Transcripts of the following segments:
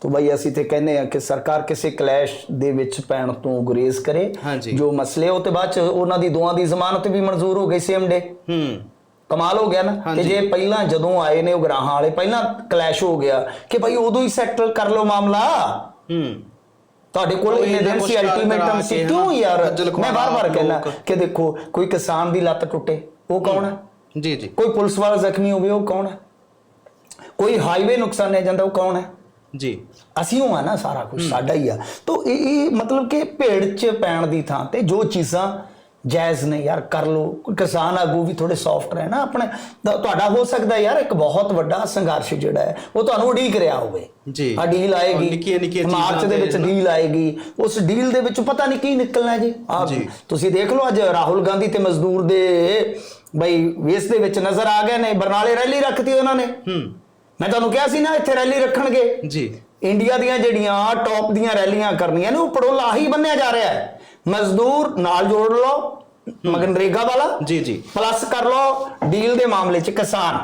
ਤੋ ਬਈ ਅਸੀਂ ਤੇ ਕਹਿੰਦੇ ਆ ਕਿ ਸਰਕਾਰ ਕਿਸੇ ਕਲੈਸ਼ ਦੇ ਵਿੱਚ ਪੈਣ ਤੋਂ ਗੁਰੇਜ਼ ਕਰੇ। ਜੋ ਮਸਲੇ ਉਹ ਤੇ ਬਾਅਦ ਚ ਉਹਨਾਂ ਦੀ ਦੋਵਾਂ ਦੀ ਜ਼ਮਾਨਤ ਵੀ ਮਨਜ਼ੂਰ ਹੋ ਗਈ ਸੇਮ ਡੇ। ਹੂੰ। ਕਮਾਲ ਹੋ ਗਿਆ ਨਾ ਕਿ। ਜੇ ਪਹਿਲਾਂ ਜਦੋਂ ਆਏ ਨੇ ਉਗਰਾਹਾਂ ਵਾਲੇ ਪਹਿਲਾਂ ਕਲੈਸ਼ ਹੋ ਗਿਆ ਕਿ ਭਾਈ ਉਦੋਂ ਹੀ ਸੈਟਲ ਕਰ ਲਓ ਮਾਮਲਾ। ਹੂੰ। ਤੁਹਾਡੇ ਕੋਲ ਉਹ ਇੰਨੇ ਦਿਨ ਸੀ ਅਲਟੀਮੇਟਮ ਸੀ। ਕਿਉਂ ਯਾਰ? ਮੈਂ ਬਾਰ-ਬਾਰ ਲੋਕ। ਕਿ ਦੇਖੋ ਕੋਈ ਕਿਸਾਨ ਦੀ ਲੱਤ ਟੁੱਟੇ ਉਹ ਕੌਣ ਹੈ ਜੀ ਜੀ। ਕੋਈ ਪੁਲਿਸ ਵਾਲਾ ਜ਼ਖਮੀ ਹੋਵੇ ਉਹ ਕੌਣ ਹੈ ਕੋਈ ਹਾਈਵੇ ਨੁਕਸਾਨਿਆ ਜਾਂਦਾ ਉਹ ਕੌਣ ਹੈ ਜੀ। ਅਸੀਂ ਉਹ ਆ ਨਾ ਸਾਰਾ ਕੁਝ ਸਾਡਾ ਹੀ ਆ। ਤੋ ਇਹ ਇਹ ਮਤਲਬ ਕਿ ਭੇੜ 'ਚ ਪੈਣ ਦੀ ਥਾਂ ਤੇ ਜੋ ਚੀਜ਼ਾਂ ਜਾਇਜ਼ ਨੇ ਯਾਰ ਕਰ ਲੋ ਕਿਸਾਨ ਆਗੂ ਵੀ ਥੋੜੇ ਸੌਫਟ ਰਹੇ ਨਾ ਆਪਣੇ। ਤੁਹਾਡਾ ਹੋ ਸਕਦਾ ਯਾਰ ਇੱਕ ਬਹੁਤ ਵੱਡਾ ਸੰਘਰਸ਼ ਜਿਹੜਾ ਹੈ ਉਹ ਤੁਹਾਨੂੰ ਉਡੀਕ ਰਿਹਾ ਹੋਵੇ। ਜੀ। ਆ ਡੀਲ ਆਏਗੀ ਨਿੱਕੀਆਂ- ਨਿੱਕੀਆਂ ਮਾਰਚ ਦੇ ਵਿੱਚ। ਡੀਲ ਆਏਗੀ। ਉਸ ਡੀਲ ਦੇ ਵਿੱਚ ਪਤਾ ਨਹੀਂ ਕੀ ਨਿਕਲਣਾ ਹੈ ਜੀ। ਆਪ ਜੀ। ਤੁਸੀਂ ਦੇਖ ਲਓ ਅੱਜ ਰਾਹੁਲ ਗਾਂਧੀ ਤੇ ਮਜ਼ਦੂਰ ਦੇ ਬਈ ਵੇਸ ਦੇ ਵਿੱਚ ਨਜ਼ਰ ਆ ਗਏ ਨੇ ਬਰਨਾਲੇ ਰੈਲੀ ਰੱਖਤੀ ਉਹਨਾਂ ਨੇ। ਹੂੰ। ਮੈਂ ਤੁਹਾਨੂੰ ਕਿਹਾ ਸੀ ਨਾ ਇੱਥੇ ਰੈਲੀ ਰੱਖਣਗੇ। ਜੀ। ਇੰਡੀਆ ਦੀਆਂ ਜਿਹੜੀਆਂ ਟੌਪ ਦੀਆਂ ਰੈਲੀਆਂ ਕਰਨੀਆਂ ਨੇ ਉਹ ਪੜੋਲਾ ਹੀ ਬੰਨਿਆ ਜਾ ਰਿਹਾ ਹੈ। ਮਜ਼ਦੂਰ ਨਾਲ ਜੋੜ ਲਓ ਮਗਨਰੇਗਾ ਵਾਲਾ ਜੀ ਜੀ। ਪਲੱਸ ਕਰ ਲਓ ਡੀਲ ਦੇ ਮਾਮਲੇ 'ਚ ਕਿਸਾਨ।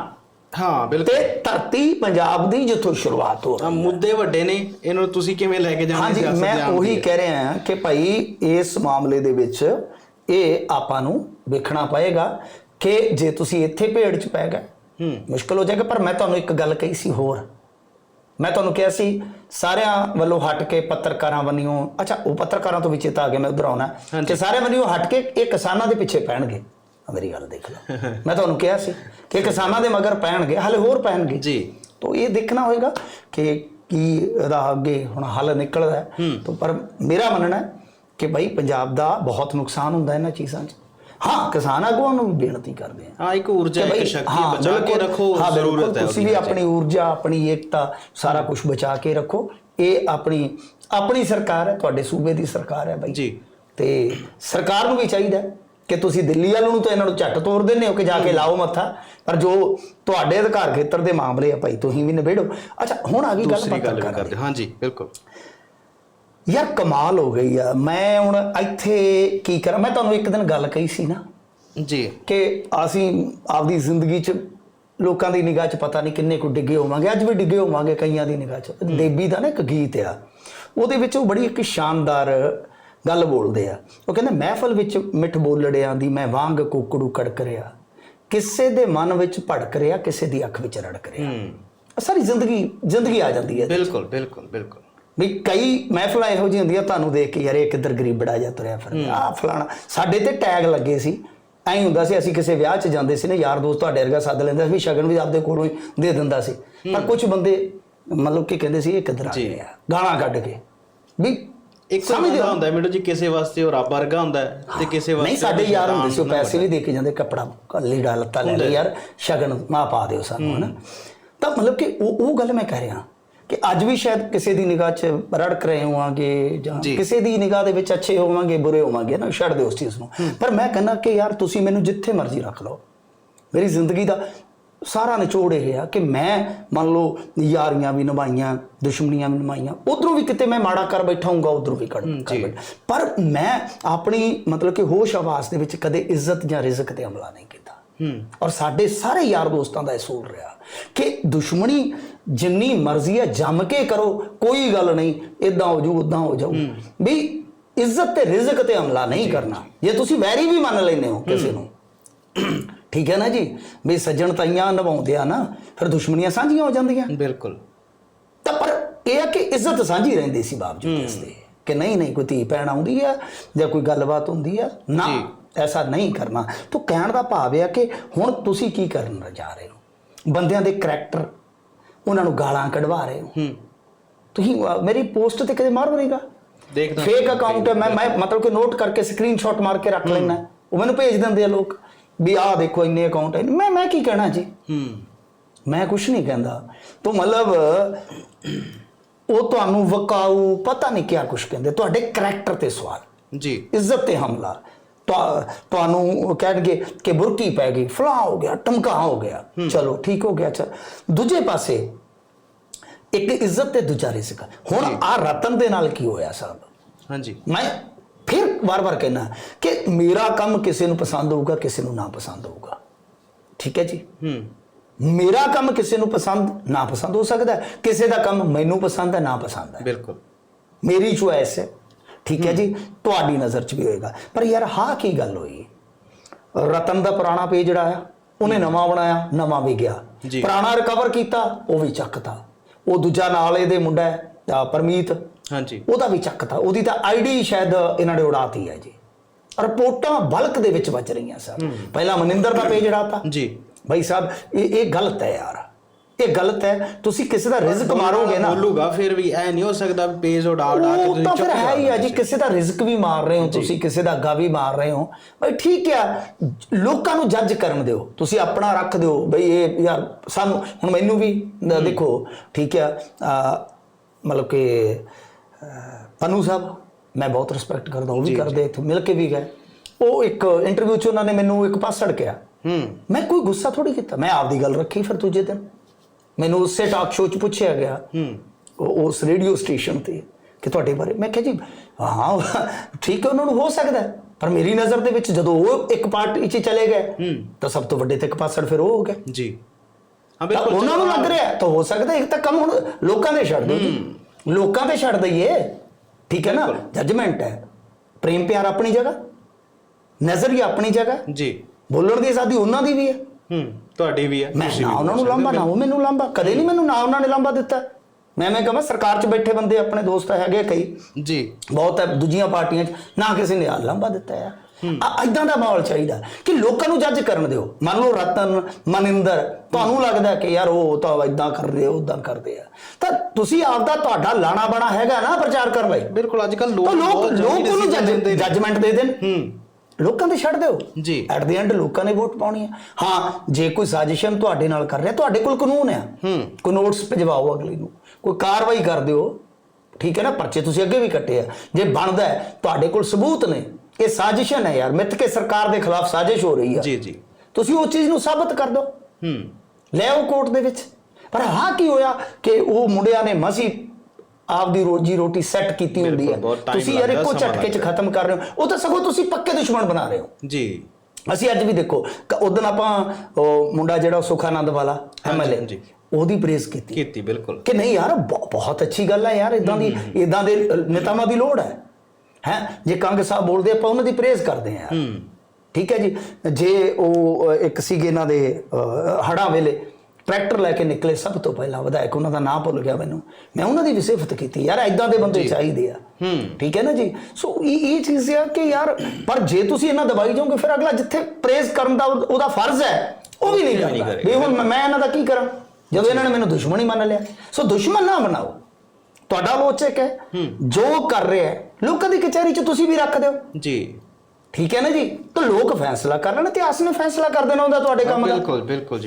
ਹਾਂ ਬਿਲਕੁਲ। ਤੇ ਧਰਤੀ ਪੰਜਾਬ ਦੀ ਜਿੱਥੋਂ ਸ਼ੁਰੂਆਤ ਹੋ ਰਹੀ ਹੈ। ਮੁੱਦੇ ਵੱਡੇ ਨੇ ਇਹਨੂੰ ਤੁਸੀਂ ਕਿਵੇਂ ਲੈ ਕੇ ਜਾਣਾ ਹਾਂਜੀ ਮੈਂ ਉਹੀ? ਕਹਿ ਰਿਹਾ ਹਾਂ ਕਿ ਭਾਈ ਇਸ ਮਾਮਲੇ ਦੇ ਵਿੱਚ ਇਹ ਆਪਾਂ ਨੂੰ ਵੇਖਣਾ ਪਏਗਾ ਕਿ ਜੇ ਤੁਸੀਂ ਇੱਥੇ ਭੇੜ 'ਚ ਪੈ ਗਏ ਹੂੰ। ਮੁਸ਼ਕਲ ਹੋ ਜਾਏਗਾ ਪਰ ਮੈਂ ਤੁਹਾਨੂੰ ਇੱਕ ਗੱਲ ਕਹੀ ਸੀ ਹੋਰ। ਮੈਂ ਤੁਹਾਨੂੰ ਕਿਹਾ ਸੀ ਸਾਰਿਆਂ ਵੱਲੋਂ ਹਟ ਕੇ ਪੱਤਰਕਾਰਾਂ ਵੱਲੋਂ ਅੱਛਾ ਉਹ ਪੱਤਰਕਾਰਾਂ ਤੋਂ ਵਿੱਚੇ ਤਾਂ ਆ ਗਿਆ ਮੈਂ ਉਧਰ ਆਉਣਾ। ਕਿ ਸਾਰਿਆਂ ਵੱਲੋਂ ਹਟ ਕੇ ਇਹ ਕਿਸਾਨਾਂ ਦੇ ਪਿੱਛੇ ਪੈਣਗੇ। ਮੇਰੀ ਗੱਲ ਦੇਖ ਲਓ। ਮੈਂ ਤੁਹਾਨੂੰ ਕਿਹਾ ਸੀ ਕਿ ਕਿਸਾਨਾਂ ਦੇ ਮਗਰ ਪੈਣਗੇ ਹਲੇ ਹੋਰ ਪੈਣਗੇ। ਜੀ। ਤੋ ਇਹ ਦੇਖਣਾ ਹੋਏਗਾ ਕਿ ਕੀ ਇਹਦਾ ਅੱਗੇ ਹੁਣ ਹੱਲ ਨਿਕਲਦਾ ਹੈ। ਤੋ ਪਰ ਮੇਰਾ ਮੰਨਣਾ ਹੈ ਕਿ ਭਾਈ ਪੰਜਾਬ ਦਾ ਬਹੁਤ ਨੁਕਸਾਨ ਹੁੰਦਾ ਇਹਨਾਂ ਚੀਜ਼ਾਂ 'ਚ। ਹਾਂ ਕਿਸਾਨ ਆਗੂਆਂ ਨੂੰ ਬੇਨਤੀ ਕਰਦੇ ਹਾਂ ਹਾਂ ਇੱਕ ਊਰਜਾ ਇੱਕ ਸ਼ਕਤੀ ਬਚਾ ਕੇ ਰੱਖੋ ਜ਼ਰੂਰਤ ਹੈ ਤੁਸੀਂ ਵੀ ਆਪਣੀ ਊਰਜਾ ਆਪਣੀ ਏਕਤਾ ਸਾਰਾ ਕੁਝ ਬਚਾ ਕੇ ਰੱਖੋ। ਇਹ ਆਪਣੀ ਆਪਣੀ ਸਰਕਾਰ ਹੈ ਤੁਹਾਡੇ ਸੂਬੇ ਦੀ ਸਰਕਾਰ ਹੈ ਬਾਈ। ਜੀ। ਤੇ ਸਰਕਾਰ ਨੂੰ ਵੀ ਚਾਹੀਦਾ ਕਿ ਤੁਸੀਂ ਦਿੱਲੀ ਵਾਲ ਨੂੰ ਤਾਂ ਇਹਨਾਂ ਨੂੰ ਝੱਟ ਤੋੜ ਦਿੰਦੇ ਹੋ ਕਿ ਜਾ ਕੇ ਲਾਓ ਮੱਥਾ। ਪਰ ਜੋ ਤੁਹਾਡੇ ਅਧਿਕਾਰ ਖੇਤਰ ਦੇ ਮਾਮਲੇ ਆ ਭਾਈ ਤੁਸੀਂ ਵੀ ਨਿਬੇੜੋ। ਅੱਛਾ ਹੁਣ ਆ ਗਈ ਗੱਲ ਪੱਤਰਕਾਰਾਂ ਕਰਦੇ ਹਾਂ। ਜੀ ਬਿਲਕੁਲ। ਯਾਰ ਕਮਾਲ ਹੋ ਗਈ ਆ। ਮੈਂ ਹੁਣ ਇੱਥੇ ਕੀ ਕਰਾਂ? ਮੈਂ ਤੁਹਾਨੂੰ ਇੱਕ ਦਿਨ ਗੱਲ ਕਹੀ ਸੀ ਨਾ ਜੀ। ਕਿ ਅਸੀਂ ਆਪਦੀ ਜ਼ਿੰਦਗੀ 'ਚ ਲੋਕਾਂ ਦੀ ਨਿਗਾਹ 'ਚ ਪਤਾ ਨਹੀਂ ਕਿੰਨੇ ਕੁ ਡਿੱਗੇ ਹੋਵਾਂਗੇ। ਅੱਜ ਵੀ ਡਿੱਗੇ ਹੋਵਾਂਗੇ ਕਈਆਂ ਦੀ ਨਿਗਾਹ 'ਚ। ਦੇਬੀ ਦਾ ਨਾ ਇੱਕ ਗੀਤ ਆ। ਉਹਦੇ ਵਿੱਚ ਉਹ ਬੜੀ ਇੱਕ ਸ਼ਾਨਦਾਰ ਗੱਲ ਬੋਲਦੇ ਆ। ਉਹ ਕਹਿੰਦੇ ਮਹਿਫਲ ਵਿੱਚ ਮਿੱਠ ਬੋਲੜਿਆਂ ਦੀ ਮੈਂ ਵਾਂਗ ਕੁਕੜੂ ਕੜਕ ਰਿਆ। ਕਿਸੇ ਦੇ ਮਨ ਵਿੱਚ ਭੜਕ ਰਿਆ ਕਿਸੇ ਦੀ ਅੱਖ ਵਿੱਚ ਰੜਕ ਰਿਆ। ਸਾਰੀ ਜ਼ਿੰਦਗੀ ਜ਼ਿੰਦਗੀ ਆ ਜਾਂਦੀ ਹੈ ਬਿਲਕੁਲ ਬਿਲਕੁਲ ਬਿਲਕੁਲ। ਵੀ ਕਈ ਮਹਿਫਲਾਂ ਇਹੋ ਜਿਹੀ ਹੁੰਦੀਆਂ ਤੁਹਾਨੂੰ ਦੇਖ ਕੇ ਯਾਰ ਇਹ ਕਿੱਧਰ ਗਰੀਬੜਾ ਜਾ ਤੁਰਿਆ ਫਿਰਦਾ। ਆ ਫਲਾਣਾ ਸਾਡੇ ਤੇ ਟੈਗ ਲੱਗੇ ਸੀ। ਐਂ ਹੁੰਦਾ ਸੀ ਅਸੀਂ ਕਿਸੇ ਵਿਆਹ 'ਚ ਜਾਂਦੇ ਸੀ ਨਾ ਯਾਰ ਦੋਸਤ ਤੁਹਾਡੇ ਵਰਗਾ ਸੱਦ ਲੈਂਦਾ ਸੀ ਵੀ ਸ਼ਗਨ ਵੀ ਆਪਦੇ ਕੋਲੋਂ ਹੀ ਦੇ ਦਿੰਦਾ ਸੀ। ਪਰ ਕੁਝ ਬੰਦੇ ਮਤਲਬ ਕਿ ਕਹਿੰਦੇ ਸੀ ਇਹ ਕਿੱਧਰ ਆ। ਗਿਆ? ਗਾਣਾ ਕੱਢ ਕੇ। ਵੀ ਇੱਕ ਸਮਝਦਾ ਹੁੰਦਾ ਮੈਨੂੰ ਜੀ ਕਿਸੇ ਵਾਸਤੇ ਉਹ ਰੱਬ ਵਰਗਾ ਹੁੰਦਾ ਤੇ ਕਿਸੇ ਵਾਸਤੇ ਨਹੀਂ ਸਾਡੇ ਯਾਰ ਹੁੰਦੇ ਸੀ ਪੈਸੇ ਵੀ ਦੇ ਕੇ ਜਾਂਦੇ ਕੱਪੜਾ ਲੀੜਾ ਲੱਤਾ ਲੈ ਯਾਰ ਸ਼ਗਨ ਮਾ ਪਾ ਦਿਓ ਸਾਨੂੰ ਹਨਾ। ਤਾਂ ਮਤਲਬ ਕਿ ਉਹ ਉਹ ਗੱਲ ਮੈਂ ਕਹਿ ਰਿਹਾ। ਕਿ ਅੱਜ ਵੀ ਸ਼ਾਇਦ ਕਿਸੇ ਦੀ ਨਿਗਾਹ 'ਚ ਰੜਕ ਰਹੇ ਹੋਵਾਂਗੇ ਜਾਂ। ਕਿਸੇ ਦੀ ਨਿਗਾਹ ਦੇ ਵਿੱਚ ਅੱਛੇ ਹੋਵਾਂਗੇ ਬੁਰੇ ਹੋਵਾਂਗੇ ਨਾ ਛੱਡ ਦਿਓ ਉਸ ਚੀਜ਼ ਨੂੰ। ਪਰ ਮੈਂ ਕਹਿੰਦਾ ਕਿ ਯਾਰ ਤੁਸੀਂ ਮੈਨੂੰ ਜਿੱਥੇ ਮਰਜ਼ੀ ਰੱਖ ਲਓ। ਮੇਰੀ ਜ਼ਿੰਦਗੀ ਦਾ ਸਾਰਾ ਨਿਚੋੜ ਇਹ ਆ ਕਿ ਮੈਂ ਮੰਨ ਲਓ ਯਾਰੀਆਂ ਵੀ ਨਿਭਾਈਆਂ ਦੁਸ਼ਮਣੀਆਂ ਵੀ ਨਿਭਾਈਆਂ ਉਧਰੋਂ ਵੀ ਕਿਤੇ ਮੈਂ ਮਾੜਾ ਕਰ ਬੈਠਾ ਹੂੰਗਾ ਉਧਰੋਂ ਵੀ ਕਰ। ਬੈਠਾ। ਪਰ ਮੈਂ ਆਪਣੀ ਮਤਲਬ ਕਿ ਹੋਸ਼ ਆਵਾਜ਼ ਦੇ ਵਿੱਚ ਕਦੇ ਇੱਜ਼ਤ ਜਾਂ ਰਿਜ਼ਕ ਤੇ ਹਮਲਾ ਨਹੀਂ ਕੀਤਾ। ਹੂੰ। ਔਰ ਸਾਡੇ ਸਾਰੇ ਯਾਰ ਦੋਸਤਾਂ ਦਾ ਅਸੂਲ ਰਿਹਾ ਕਿ ਦੁਸ਼ਮਣੀ ਜਿੰਨੀ ਮਰਜ਼ੀ ਹੈ ਜੰਮ ਕੇ ਕਰੋ ਕੋਈ ਗੱਲ ਨਹੀਂ ਇਦਾਂ ਹੋ ਜੂ ਉਦਾਂ ਹੋ ਜਾਊ। ਵੀ ਇੱਜ਼ਤ ਤੇ ਰਿਜ਼ਕ ਤੇ ਹਮਲਾ ਨਹੀਂ ਕਰਨਾ। ਜੇ ਤੁਸੀਂ ਵੈਰੀ ਵੀ ਮੰਨ ਲੈਂਦੇ ਹੋ ਕਿਸੇ ਨੂੰ ਠੀਕ ਹੈ ਨਾ ਜੀ? ਵੀ ਸੱਜਣ ਤਾਈਆਂ ਨਿਭਾਉਂਦੇ ਆ ਨਾ ਫਿਰ ਦੁਸ਼ਮਣੀਆਂ ਸਾਂਝੀਆਂ ਹੋ ਜਾਂਦੀਆਂ। ਬਿਲਕੁਲ। ਤਾਂ ਪਰ ਇਹ ਆ ਕਿ ਇੱਜ਼ਤ ਸਾਂਝੀ ਰਹਿੰਦੀ ਸੀ ਬਾਵਜੂਦ ਇਸ ਦੇ ਕਿ ਨਹੀਂ ਨਹੀਂ ਕੋਈ ਧੀ ਭੈਣ ਆਉਂਦੀ ਆ ਜਾਂ ਕੋਈ ਗੱਲਬਾਤ ਹੁੰਦੀ ਆ ਨਾ ਐਸਾ ਨਹੀਂ ਕਰਨਾ। ਤੋ ਕਹਿਣ ਦਾ ਭਾਵ ਇਹ ਆ ਕਿ ਹੁਣ ਤੁਸੀਂ ਕੀ ਕਰਨ ਜਾ ਰਹੇ ਹੋ? ਬੰਦਿਆਂ ਦੇ ਕਰੈਕਟਰ ਉਹਨਾਂ ਨੂੰ ਗਾਲਾਂ ਕਢਵਾ ਰਹੇ ਹੋ। ਹੂੰ। ਤੁਸੀਂ ਮੇਰੀ ਪੋਸਟ ਤੇ ਕਦੇ ਮਾਰ ਬਣੇਗਾ? ਦੇਖਦਾ ਫੇਕ ਅਕਾਊਂਟ ਹੈ ਮੈਂ ਮੈਂ ਮਤਲਬ ਕਿ ਨੋਟ ਕਰਕੇ ਸਕਰੀਨਸ਼ਾਟ ਮਾਰ ਕੇ ਰੱਖ ਲੈਣਾ ਉਹ ਮੈਨੂੰ ਭੇਜ ਦਿੰਦੇ ਆ ਲੋਕ ਵੀ ਆਹ ਦੇਖੋ ਇੰਨੇ ਅਕਾਊਂਟ ਹੈ। ਮੈਂ ਮੈਂ ਕੀ ਕਹਿਣਾ ਜੀ? ਹੂੰ। ਮੈਂ ਕੁਝ ਨਹੀਂ ਕਹਿੰਦਾ। ਤੋ ਮਤਲਬ ਉਹ ਤੁਹਾਨੂੰ ਵਕਾਊ ਪਤਾ ਨਹੀਂ ਕਿਆ ਕੁਝ ਕਹਿੰਦੇ। ਤੁਹਾਡੇ ਕਰੈਕਟਰ ਤੇ ਸਵਾਲ। ਜੀ। ਇੱਜ਼ਤ ਤੇ ਹਮਲਾ। ਤੁਹਾਨੂੰ ਕਹਿਣਗੇ ਕਿ ਬੁਰਕੀ ਪੈ ਗਈ ਫਲਾ ਹੋ ਗਿਆ ਟਮਕਾ ਹੋ ਗਿਆ। ਚਲੋ ਠੀਕ ਹੋ ਗਿਆ ਅੱਛਾ। ਦੂਜੇ ਪਾਸੇ ਇੱਕ ਇੱਜ਼ਤ ਤੇ ਦੂਜਾ ਰਿਜ਼ਕ। ਹੁਣ ਆ ਰਤਨ ਦੇ ਨਾਲ ਕੀ ਹੋਇਆ ਸਾਹਿਬ ਹਾਂਜੀ। ਮੈਂ ਫਿਰ ਵਾਰ-ਵਾਰ ਕਹਿਣਾ ਕਿ ਮੇਰਾ ਕੰਮ ਕਿਸੇ ਨੂੰ ਪਸੰਦ ਹੋਊਗਾ ਕਿਸੇ ਨੂੰ ਨਾ ਪਸੰਦ ਹੋਊਗਾ। ਠੀਕ ਹੈ ਜੀ? ਹੂੰ। ਮੇਰਾ ਕੰਮ ਕਿਸੇ ਨੂੰ ਪਸੰਦ ਨਾ ਪਸੰਦ ਹੋ ਸਕਦਾ। ਕਿਸੇ ਦਾ ਕੰਮ ਮੈਨੂੰ ਪਸੰਦ ਹੈ ਨਾ ਪਸੰਦ ਹੈ। ਬਿਲਕੁਲ। ਮੇਰੀ ਚੁਆਇਸ ਹੈ। ਠੀਕ ਹੈ ਜੀ? ਤੁਹਾਡੀ ਨਜ਼ਰ 'ਚ ਵੀ ਹੋਏਗਾ। ਪਰ ਯਾਰ ਹਾਂ ਕੀ ਗੱਲ ਹੋਈ? ਰਤਨ ਦਾ ਪੁਰਾਣਾ ਪੇਜ ਜਿਹੜਾ ਆ ਉਹਨੇ ਨਵਾਂ ਬਣਾਇਆ ਨਵਾਂ ਵੀ ਗਿਆ। ਪੁਰਾਣਾ ਰਿਕਵਰ ਕੀਤਾ ਉਹ ਵੀ ਚੱਕਤਾ। ਉਹ ਦੂਜਾ ਨਾਲ ਇਹਦੇ ਮੁੰਡਾ ਹੈ ਪਰਮੀਤ। ਹਾਂਜੀ। ਉਹਦਾ ਵੀ ਚੱਕਤਾ। ਉਹਦੀ ਤਾਂ ਆਈਡੀ ਸ਼ਾਇਦ ਇਹਨਾਂ ਨੇ ਉਡਾਤੀ ਹੈ ਜੀ। ਰਿਪੋਰਟਾਂ ਬਲਕ ਦੇ ਵਿੱਚ ਵੱਜ ਰਹੀਆਂ ਸਰ। ਪਹਿਲਾਂ ਮਨਿੰਦਰ ਦਾ ਪੇਜ ਉਡਾਤਾ। ਜੀ। ਭਾਈ ਸਾਹਿਬ ਇਹ ਇਹ ਗਲਤ ਹੈ ਯਾਰ। ਇਹ ਗਲਤ ਹੈ। ਤੁਸੀਂ ਕਿਸੇ ਦਾ ਰਿਜ਼ਕ ਮਾਰੋਗੇ ਨਾ। ਬੋਲੂਗਾ ਫਿਰ ਵੀ ਐ ਨਹੀਂ ਹੋ ਸਕਦਾ ਪੇਜ ਉਡਾ ਉਡਾ ਕੇ ਤੁਸੀਂ ਤਾਂ ਚੁੱਪ ਫਿਰ ਹੈ ਹੀ ਆ ਜੀ ਕਿਸੇ ਦਾ ਰਿਜ਼ਕ ਵੀ ਮਾਰ ਰਹੇ ਹੋ ਤੁਸੀਂ ਕਿਸੇ ਦਾ ਅੱਗਾ ਵੀ ਮਾਰ ਰਹੇ ਹੋ। ਬਈ ਠੀਕ ਆ ਲੋਕਾਂ ਨੂੰ ਜੱਜ ਕਰਨ ਦਿਓ। ਤੁਸੀਂ ਆਪਣਾ ਰੱਖ ਦਿਓ। ਬਈ ਇਹ ਯਾਰ ਸਾਨੂੰ ਹੁਣ ਮੈਨੂੰ ਵੀ ਦੇਖੋ ਠੀਕ ਆ ਮਤਲਬ ਕਿ ਪਨੂ ਸਾਹਿਬ ਮੈਂ ਬਹੁਤ ਰਿਸਪੈਕਟ ਕਰਦਾ ਉਹ ਵੀ ਕਰਦੇ ਇੱਥੇ ਮਿਲ ਕੇ ਵੀ ਗਏ। ਉਹ ਇੱਕ ਇੰਟਰਵਿਊ 'ਚ ਉਹਨਾਂ ਨੇ ਮੈਨੂੰ ਇੱਕ ਪਾਸੜ ਕਿਹਾ ਹੂੰ। ਮੈਂ ਕੋਈ ਗੁੱਸਾ ਥੋੜੀ ਕੀਤਾ। ਮੈਂ ਆਪਦੀ ਗੱਲ ਰੱਖੀ ਫਿਰ ਦੂਜੇ ਦਿਨ। ਮੈਨੂੰ ਉਸੇ ਟਾਕ ਸ਼ੋਅ 'ਚ ਪੁੱਛਿਆ ਗਿਆ। ਹੂੰ। ਉਹ- ਉਸ ਰੇਡੀਓ ਸਟੇਸ਼ਨ ਤੇ ਕਿ ਤੁਹਾਡੇ ਬਾਰੇ। ਮੈਂ ਕਿਹਾ ਜੀ ਹਾਂ ਠੀਕ ਹੈ ਉਹਨਾਂ ਨੂੰ ਹੋ ਸਕਦਾ ਪਰ ਮੇਰੀ ਨਜ਼ਰ ਦੇ ਵਿੱਚ ਜਦੋਂ ਉਹ ਇੱਕ ਪਾਰਟੀ 'ਚ ਚਲੇ ਗਏ ਹੂੰ। ਤਾਂ ਸਭ ਤੋਂ ਵੱਡੇ ਤੇ ਇੱਕ ਪਾਸੜ ਫਿਰ ਉਹ ਹੋ ਗਏ। ਜੀ। ਹਾਂ ਬਿਲਕੁਲ ਉਹਨਾਂ ਨੂੰ ਲੱਗ ਰਿਹਾ ਤਾਂ ਹੋ ਸਕਦਾ ਇੱਕ ਤਾਂ ਕੰਮ ਹੁਣ ਲੋਕਾਂ ਦੇ ਛੱਡ ਦਿਓ ਜੀ। ਲੋਕਾਂ ਤੇ ਛੱਡ ਦਈਏ। ਠੀਕ ਹੈ ਨਾ? ਜੱਜਮੈਂਟ ਹੈ। ਪ੍ਰੇਮ ਪਿਆਰ ਆਪਣੀ ਜਗ੍ਹਾ। ਨਜ਼ਰੀਆ ਆਪਣੀ ਜਗ੍ਹਾ। ਜੀ। ਬੋਲਣ ਦੀ ਆਜ਼ਾਦੀ ਉਹਨਾਂ ਦੀ ਵੀ ਹੈ। ਹੂੰ ਤੁਹਾਡੀ ਵੀ ਹੈ ਮੈਂ ਤੁਸੀਂ ਨਾ ਵੀ ਉਹਨਾਂ ਨੂੰ ਲਾਂਬਾ ਨਾ ਉਹ ਮੈਨੂੰ ਲਾਂਬਾ ਕਦੇ ਨਹੀਂ ਮੈਨੂੰ ਨਾ ਉਹਨਾਂ ਨੇ ਲਾਂਬਾ ਦਿੱਤਾ। ਮੈਂ ਮੈਂ ਕਹਾਂ ਸਰਕਾਰ 'ਚ ਬੈਠੇ ਬੰਦੇ ਆਪਣੇ ਦੋਸਤ ਹੈਗੇ ਕਈ। ਜੀ। ਬਹੁਤ ਹੈ ਦੂਜੀਆਂ ਪਾਰਟੀਆਂ 'ਚ ਨਾ ਕਿਸੇ ਨੇ ਲਾਂਬਾ ਦਿੱਤਾ ਹੈ। ਐਦਾਂ ਦਾ ਮਾਹੌਲ ਚਾਹੀਦਾ ਕਿ ਲੋਕਾਂ ਨੂੰ ਜੱਜ ਕਰਨ ਦਿਓ। ਮੰਨ ਲਓ ਰਤਨ ਮਨਿੰਦਰ ਤੁਹਾਨੂੰ ਲੱਗਦਾ ਕਿ ਯਾਰ ਉਹ ਤਾਂ ਇਦਾਂ ਕਰਦੇ ਉਹ ਉਦਾਂ ਕਰਦੇ ਆ। ਤਾਂ ਤੁਸੀਂ ਆਪਦਾ ਤੁਹਾਡਾ ਲਾਣਾ ਬਣਾ ਹੈਗਾ ਨਾ ਪ੍ਰਚਾਰ ਕਰਨ ਲਈ। ਬਿਲਕੁਲ ਅੱਜ ਕੱਲ ਲੋਕ ਲੋਕ ਨੇ। ਜੱਜਮੈਂਟ ਦੇ ਦੇਣ। ਹੂੰ। ਲੋਕਾਂ ਤੇ ਛੱਡ ਦਿਓ। ਜੀ। ਐਟ ਦੀ ਐਂਡ ਲੋਕਾਂ ਨੇ ਵੋਟ ਪਾਉਣੀ ਹੈ। ਹਾਂ ਜੇ ਕੋਈ ਸਾਜ਼ਿਸ਼ਨ ਤੁਹਾਡੇ ਨਾਲ ਕਰ ਰਿਹਾ ਤੁਹਾਡੇ ਕੋਲ ਕਾਨੂੰਨ ਹੈ ਹੂੰ। ਕੋਈ ਨੋਟਿਸ ਭਿਜਵਾਓ ਅਗਲੇ ਨੂੰ। ਕੋਈ ਕਾਰਵਾਈ ਕਰ ਦਿਓ। ਠੀਕ ਹੈ ਨਾ? ਪਰਚੇ ਤੁਸੀਂ ਅੱਗੇ ਵੀ ਕੱਟੇ ਆ। ਜੇ ਬਣਦਾ ਹੈ ਤੁਹਾਡੇ ਕੋਲ ਸਬੂਤ ਨੇ। ਇਹ ਸਾਜ਼ਿਸ਼ਨ ਹੈ ਯਾਰ। ਮਿੱਥ ਕੇ ਸਰਕਾਰ ਦੇ ਖਿਲਾਫ ਸਾਜ਼ਿਸ਼ ਹੋ ਰਹੀ ਹੈ ਜੀ ਜੀ। ਤੁਸੀਂ ਉਹ ਚੀਜ਼ ਨੂੰ ਸਾਬਤ ਕਰ ਦਿਓ। ਹੂੰ। ਲੈ ਆਓ ਕੋਰਟ ਦੇ ਵਿੱਚ। ਪਰ ਹਾਂ ਕੀ ਹੋਇਆ ਕਿ ਉਹ ਮੁੰਡਿਆਂ ਨੇ ਮਸੀ ਆਪਦੀ ਰੋਜੀ ਰੋਟੀ ਸੈੱਟ ਕੀਤੀ ਹੁੰਦੀ ਹੈ। ਤੁਸੀਂ ਯਾਰ ਇੱਕੋ ਝਟਕੇ 'ਚ। ਖਤਮ ਕਰ ਰਹੇ ਹੋ। ਉਹ ਤਾਂ ਸਗੋਂ ਤੁਸੀਂ ਪੱਕੇ ਦੁਸ਼ਮਣ ਬਣਾ ਰਹੇ ਹੋ। ਜੀ। ਅਸੀਂ ਅੱਜ ਵੀ ਦੇਖੋ ਉਦੋਂ ਆਪਾਂ ਉਹ ਮੁੰਡਾ ਜਿਹੜਾ ਸੁਖਾਨੰਦ ਵਾਲਾ ਐਮਐਲਏ। ਉਹਦੀ ਪ੍ਰੇਜ਼ ਕੀਤੀ। ਕੀਤੀ ਬਿਲਕੁਲ। ਕਿ ਨਹੀਂ ਯਾਰ ਬਹੁ- ਬਹੁਤ ਅੱਛੀ ਗੱਲ ਹੈ ਯਾਰ ਇਦਾਂ ਦੀ ਇਦਾਂ ਦੇ ਨੇਤਾਵਾਂ ਦੀ ਲੋੜ ਹੈ। ਹੈ? ਜੇ ਕੰਗ ਸਾਹਿਬ ਬੋਲਦੇ ਆਪਾਂ ਉਹਨਾਂ ਦੀ ਪ੍ਰੇਜ਼ ਕਰਦੇ ਆ ਹੂੰ। ਠੀਕ ਹੈ ਜੀ? ਜੇ ਉਹ ਇੱਕ ਸੀਗੇ ਇਹਨਾਂ ਦੇ ਅ, ਹੜ੍ਹਾਂ ਵੇਲੇ ਟਰੈਕਟਰ ਲੈ ਕੇ ਨਿਕਲੇ ਸਭ ਤੋਂ ਪਹਿਲਾਂ ਵਿਧਾਇਕ ਉਹਨਾਂ ਦਾ ਨਾਮ ਭੁੱਲ ਗਿਆ ਮੈਨੂੰ। ਮੈਂ ਉਹਨਾਂ ਦੀ ਵੀ ਸਿਫਤ ਕੀਤੀ ਯਾਰ ਐਦਾਂ ਦੇ ਬੰਦੇ ਚਾਹੀਦੇ ਆ। ਹੂੰ। ਠੀਕ ਹੈ ਨਾ ਜੀ? ਸੋ ਇਹ ਇਹ ਚੀਜ਼ ਆ ਕਿ ਯਾਰ ਪਰ ਜੇ ਤੁਸੀਂ ਇਹਨਾਂ ਦਬਾਈ ਜਾਓਗੇ ਫਿਰ ਅਗਲਾ ਜਿੱਥੇ ਪ੍ਰੇਜ਼ ਕਰਨ ਦਾ ਉਹ- ਉਹਦਾ ਫਰਜ਼ ਹੈ ਉਹ ਵੀ ਨਹੀਂ ਕਰਦਾ। ਵੀ ਹੁਣ ਮੈਂ- ਇਹਨਾਂ ਦਾ ਕੀ ਕਰਾਂ? ਜਦੋਂ ਇਹਨਾਂ ਨੇ ਮੈਨੂੰ ਦੁਸ਼ਮਣ ਹੀ ਮੰਨ ਲਿਆ। ਸੋ ਦੁਸ਼ਮਣ ਨਾ ਬਣਾਓ। ਤੁਹਾਡਾ ਲੋਚਕ ਹੈ। ਜੋ ਕਰ ਰਿਹਾ ਹੈ ਲੋਕਾਂ ਦੀ ਕਚਹਿਰੀ 'ਚ ਤੁਸੀਂ ਵੀ ਰੱਖ ਦਿਓ। ਜੀ। ਠੀਕ ਹੈ ਨਾ ਜੀ? ਤਾਂ ਲੋਕ ਫੈਸਲਾ ਕਰ ਲੈਣ ਇਤਿਹਾਸ ਨੇ ਫੈਸਲਾ ਕਰ ਦੇਣਾ ਹੁੰਦਾ ਤੁਹਾਡੇ ਕੰਮ ਦਾ। ਬਿਲਕੁਲ ਬਿਲਕੁਲ